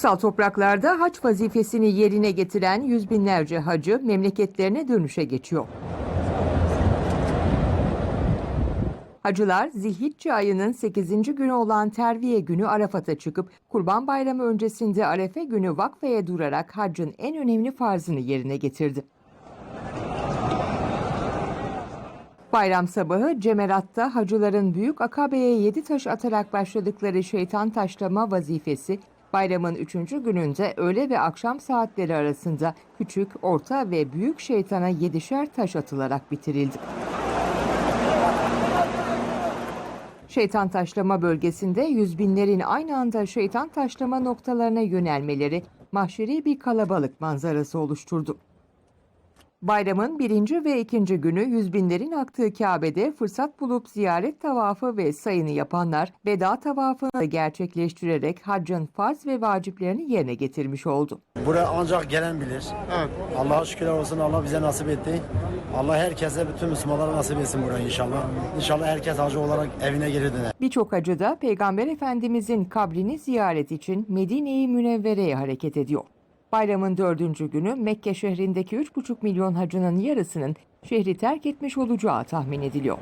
Kutsal topraklarda haç vazifesini yerine getiren yüz binlerce hacı memleketlerine dönüşe geçiyor. Hacılar Zilhicce ayının 8. günü olan Terviye günü Arafat'a çıkıp Kurban Bayramı öncesinde Arefe günü vakfeye durarak haccın en önemli farzını yerine getirdi. Bayram sabahı Cemerat'ta hacıların Büyük Akabe'ye yedi taş atarak başladıkları şeytan taşlama vazifesi bayramın üçüncü gününde öğle ve akşam saatleri arasında küçük, orta ve büyük şeytana yedişer taş atılarak bitirildi. Şeytan taşlama bölgesinde yüz binlerin aynı anda şeytan taşlama noktalarına yönelmeleri mahşeri bir kalabalık manzarası oluşturdu. Bayramın birinci ve ikinci günü yüz binlerin aktığı Kabe'de fırsat bulup ziyaret tavafı ve sayını yapanlar veda tavafını gerçekleştirerek haccın farz ve vaciplerini yerine getirmiş oldu. Buraya ancak gelen bilir. Evet. Allah'a şükürler olsun Allah bize nasip etti. Allah herkese bütün Müslümanlara nasip etsin burayı inşallah. İnşallah herkes hacı olarak evine geri döner. Birçok hacı da Peygamber Efendimizin kabrini ziyaret için Medine-i Münevvere'ye hareket ediyor. Bayramın dördüncü günü Mekke şehrindeki 3,5 milyon hacının yarısının şehri terk etmiş olacağı tahmin ediliyor.